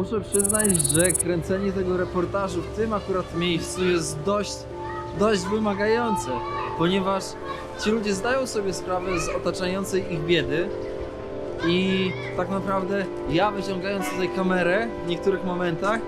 Muszę przyznać, że kręcenie tego reportażu w tym akurat miejscu jest dość, dość wymagające, ponieważ ci ludzie zdają sobie sprawę z otaczającej ich biedy i tak naprawdę ja wyciągając tutaj kamerę w niektórych momentach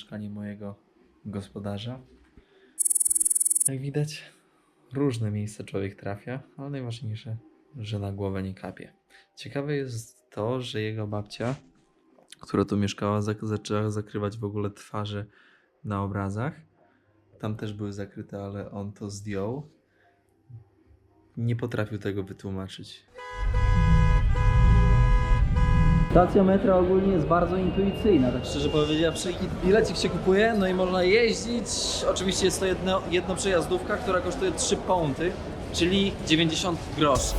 mieszkanie mojego gospodarza. Jak widać, różne miejsca człowiek trafia, ale najważniejsze, że na głowę nie kapie. Ciekawe jest to, że jego babcia, która tu mieszkała, zaczęła zakrywać w ogóle twarze na obrazach. Tam też były zakryte, ale on to zdjął. Nie potrafił tego wytłumaczyć. Stacja metra ogólnie jest bardzo intuicyjna, tak szczerze powiedziawszy. I Bilecik się kupuje, no i można jeździć. Oczywiście jest to jedno, jedno przejazdówka, która kosztuje 3 poundy, czyli 90 groszy.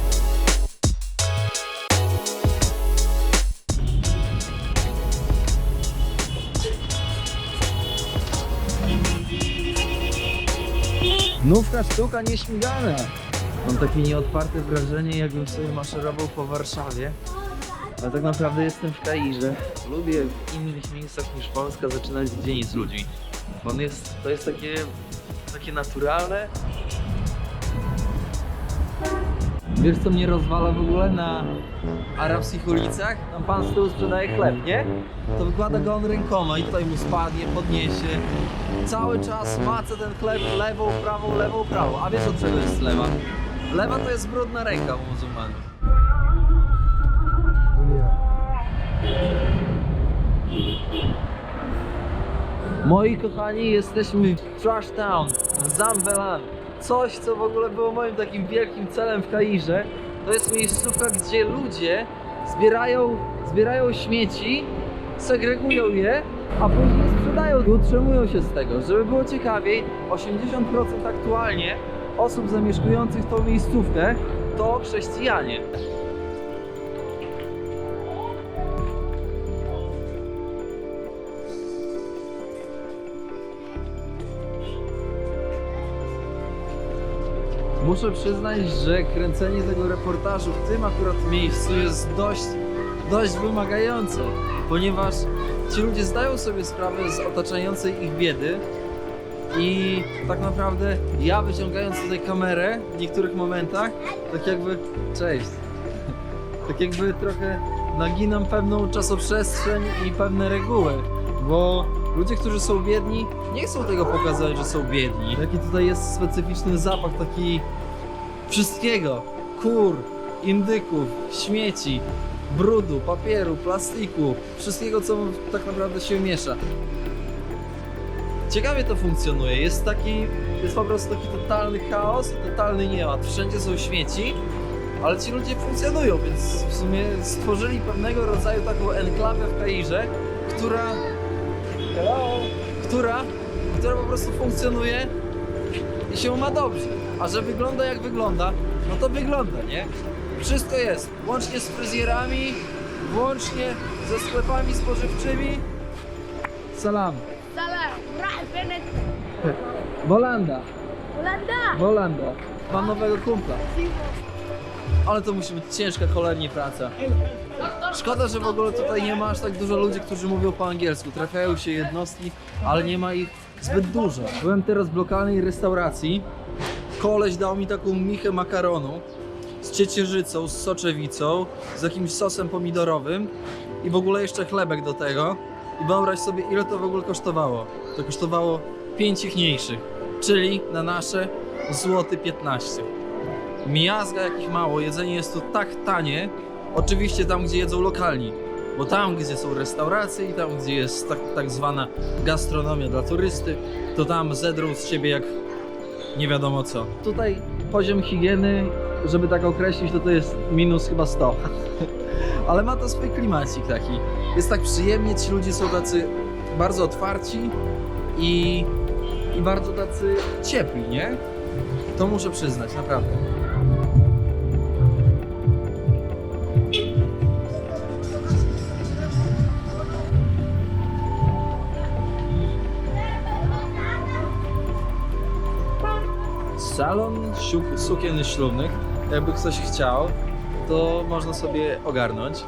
Nówka sztuka nieśmigana. Mam takie nieodparte wrażenie, jakbym sobie maszerował po Warszawie. Ale tak naprawdę jestem w Kairze. Lubię w innych miejscach niż Polska zaczynać dzień z ludźmi. Bo on jest, to jest takie, takie naturalne. Wiesz co mnie rozwala w ogóle na arabskich ulicach? Tam pan z tyłu sprzedaje chleb, nie? To wykłada go on rękoma i tutaj mu spadnie, podniesie. Cały czas maca ten chleb lewą, prawą, lewą, prawą. A wiesz od czego jest lewa? Lewa to jest brudna ręka u muzułmanów. Moi kochani, jesteśmy w Trash Town, w Zambelan. Coś, co w ogóle było moim takim wielkim celem w Kairze. To jest miejscówka, gdzie ludzie zbierają, zbierają śmieci, segregują je, a później sprzedają i utrzymują się z tego. Żeby było ciekawiej, 80% aktualnie osób zamieszkujących tą miejscówkę to chrześcijanie. Muszę przyznać, że kręcenie tego reportażu w tym akurat miejscu jest dość, dość wymagające, ponieważ ci ludzie zdają sobie sprawę z otaczającej ich biedy i tak naprawdę ja wyciągając tutaj kamerę w niektórych momentach, tak jakby, cześć, tak jakby trochę naginam pewną czasoprzestrzeń i pewne reguły, bo ludzie, którzy są biedni, nie chcą tego pokazać, że są biedni. Jaki tutaj jest specyficzny zapach, taki wszystkiego, kur, indyków, śmieci, brudu, papieru, plastiku, wszystkiego, co tak naprawdę się miesza. Ciekawie to funkcjonuje. Jest taki, jest po prostu taki totalny chaos, totalny nieład. Wszędzie są śmieci, ale ci ludzie funkcjonują, więc w sumie stworzyli pewnego rodzaju taką enklawę w Kairze, która, która, która po prostu funkcjonuje i się ma dobrze. A że wygląda jak wygląda, no to wygląda, nie? Wszystko jest, łącznie z fryzjerami, włącznie ze sklepami spożywczymi. Salam. Bennett, Wolanda. Holanda. Wolanda. Mam nowego kumpla. Ale to musi być ciężka cholernie praca. Szkoda, że w ogóle tutaj nie ma aż tak dużo ludzi, którzy mówią po angielsku. Trafiają się jednostki, ale nie ma ich zbyt dużo. Byłem teraz w lokalnej restauracji. Koleś dał mi taką michę makaronu z ciecierzycą, z soczewicą, z jakimś sosem pomidorowym i w ogóle jeszcze chlebek do tego. I wyobraź sobie, ile to w ogóle kosztowało. To kosztowało 5 ichniejszych, czyli na nasze złoty 15. Miazga jakich mało, jedzenie jest tu tak tanie, oczywiście tam gdzie jedzą lokalni, bo tam gdzie są restauracje i tam gdzie jest tak, tak zwana gastronomia dla turysty, to tam zedrą z siebie jak nie wiadomo co. Tutaj poziom higieny żeby tak określić, to to jest minus chyba 100. Ale ma to swój klimacik taki. Jest tak przyjemnie, ci ludzie są tacy bardzo otwarci i, i bardzo tacy ciepli, nie? To muszę przyznać, naprawdę. Siuk- sukien ślubnych. Jakby ktoś chciał, to można sobie ogarnąć.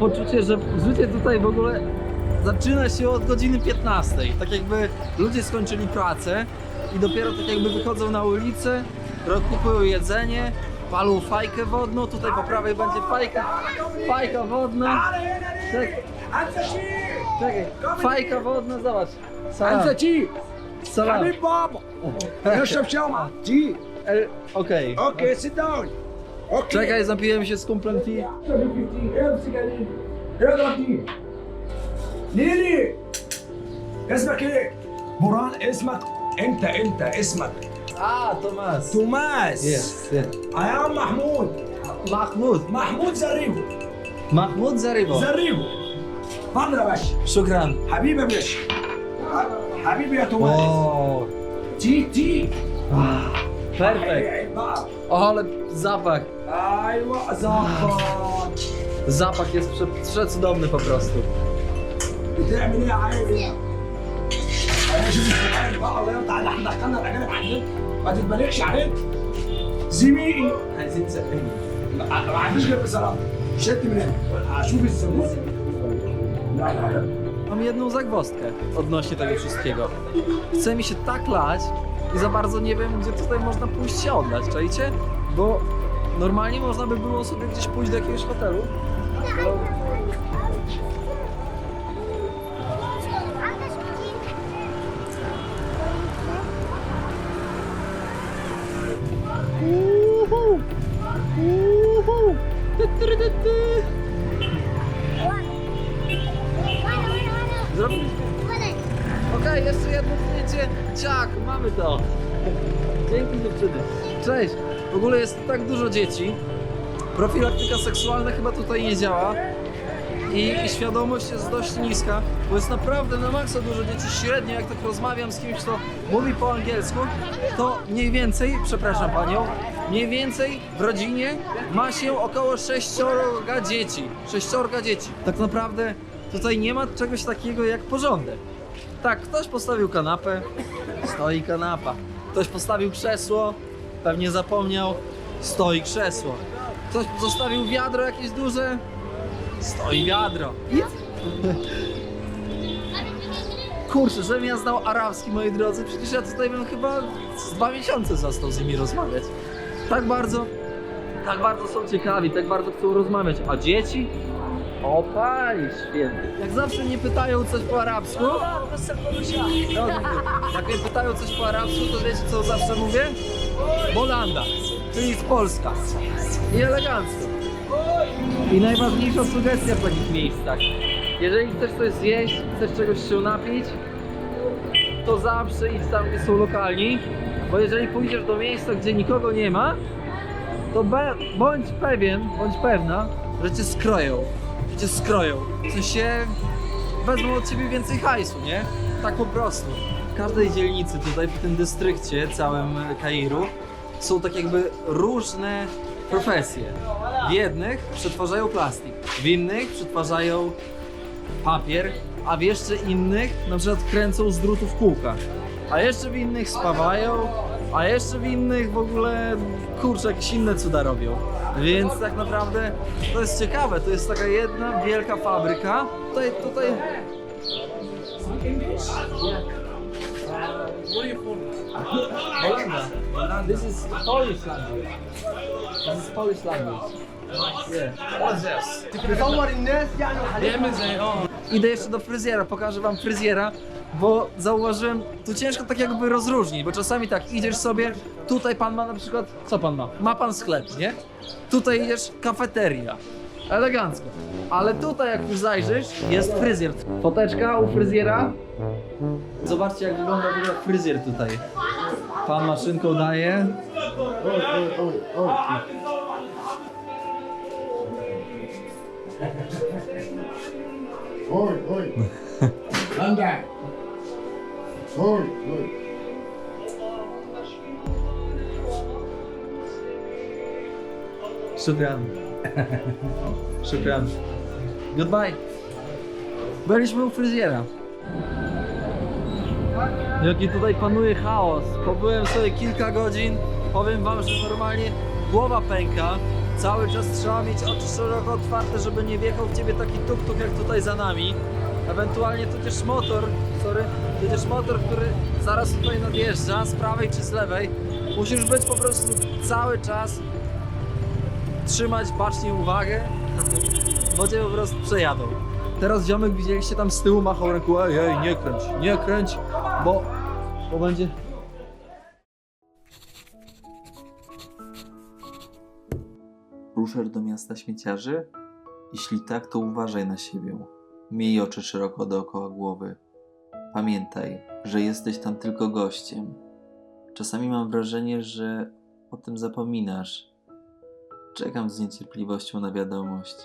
Mam poczucie, że życie tutaj w ogóle zaczyna się od godziny 15. Tak jakby ludzie skończyli pracę i dopiero tak jakby wychodzą na ulicę, kupują jedzenie, palą fajkę wodną, tutaj po prawej będzie fajka, fajka wodna. Czek, czekaj, fajka wodna, zobacz. Salam. Salam. Jeszcze wciąż. E, okej. Okej, sit down. Okay. Czekaj, zapijemy się z kumplem T. ليلي اسمك إيه؟ بران اسمك انت انت اسمك آه توماس توماس يس يا عم محمود محمود محمود زريبو محمود زريبو زريبو اتفضل يا باشا شكرا حبيبي يا باشا حبيبي يا توماس اوه تي تي بيرفكت أهلا زافك O, ale zapach. ايوه ظبط Zapach jest prze, przecudowny po prostu. بتعمل ايه يا عيني؟ انا شوف السؤال بقى الله يرضى على احنا دخلنا الاجانب علينا ما تتبالغش علينا زميلي عايزين تسافرني ما ما عنديش غير بصراحه شد من هنا هشوف الزبون لا لا لا Mam jedną zagwozdkę odnośnie tego wszystkiego. Chce mi się tak lać i za bardzo nie wiem, gdzie tutaj można pójść się odlać, czajcie? Bo normalnie można by było sobie gdzieś pójść do jakiegoś hotelu. Uhu. Dziewczyny. Cześć. W ogóle jest tak dużo dzieci. Profilaktyka seksualna chyba tutaj nie działa. I, I świadomość jest dość niska, bo jest naprawdę na maksa dużo dzieci. Średnio jak tak rozmawiam z kimś, kto mówi po angielsku, to mniej więcej, przepraszam panią, mniej więcej w rodzinie ma się około sześciorga dzieci. Sześciorga dzieci. Tak naprawdę tutaj nie ma czegoś takiego jak porządek. Tak, ktoś postawił kanapę, stoi kanapa. Ktoś postawił krzesło, pewnie zapomniał, stoi krzesło. Ktoś zostawił wiadro jakieś duże, stoi wiadro. Kurczę, żebym ja znał arabski, moi drodzy, przecież ja tutaj bym chyba z dwa miesiące został z nimi rozmawiać. Tak bardzo, tak bardzo są ciekawi, tak bardzo chcą rozmawiać. A dzieci? O panie święty. Jak zawsze mnie pytają coś po arabsku, no, dziękuję. jak mnie pytają coś po arabsku, to wiecie co zawsze mówię? Bolanda, czyli z Polska. I elegancko. I najważniejsza sugestia w takich miejscach. Jeżeli chcesz coś zjeść, chcesz czegoś się napić, to zawsze idź tam, gdzie są lokalni, bo jeżeli pójdziesz do miejsca, gdzie nikogo nie ma, to bądź pewien, bądź pewna, że cię skroją. Cię skroją. W sensie wezmą od ciebie więcej hajsu, nie? Tak po prostu. W każdej dzielnicy tutaj, w tym dystrykcie całym Kairu są tak jakby różne profesje. W jednych przetwarzają plastik, w innych przetwarzają papier, a w jeszcze innych na przykład kręcą z drutów kółka. A jeszcze w innych spawają, a jeszcze w innych w ogóle kurczę jakieś inne cuda robią. Więc tak naprawdę to jest ciekawe, to jest taka jedna wielka fabryka. Tutaj, tutaj... Holanda. This is Polish language. This is Polish language. تصور الناس يعني بيعمل زي اه Idę jeszcze do fryzjera, pokażę wam fryzjera, bo zauważyłem, tu ciężko tak jakby rozróżnić, bo czasami tak idziesz sobie, tutaj pan ma na przykład, co pan ma? Ma pan sklep, nie? Tutaj idziesz, kafeteria. Elegancko. Ale tutaj jak już zajrzysz, jest fryzjer. Foteczka u fryzjera. Zobaczcie jak wygląda w ogóle fryzjer tutaj. Pan maszynką daje. Oj, oj. Anda. Oj. Szukran. Szukran. Goodbye. Byliśmy u fryzjera. Jaki tutaj panuje chaos. Pobyłem sobie kilka godzin. Powiem wam, że normalnie głowa pęka. Cały czas trzeba mieć oczy szeroko otwarte, żeby nie wjechał w ciebie taki tuk-tuk jak tutaj za nami. Ewentualnie tudzież motor, sorry, tudzież motor, który zaraz tutaj nadjeżdża z prawej czy z lewej. Musisz być po prostu cały czas trzymać bacznie uwagę, bo cię po prostu przejadą. Teraz ziomek widzieliście tam z tyłu machał ręką, ej, ej, nie kręć, nie kręć, bo, bo będzie... Ruszasz do miasta śmieciarzy? Jeśli tak, to uważaj na siebie. Miej oczy szeroko dookoła głowy. Pamiętaj, że jesteś tam tylko gościem. Czasami mam wrażenie, że o tym zapominasz. Czekam z niecierpliwością na wiadomość.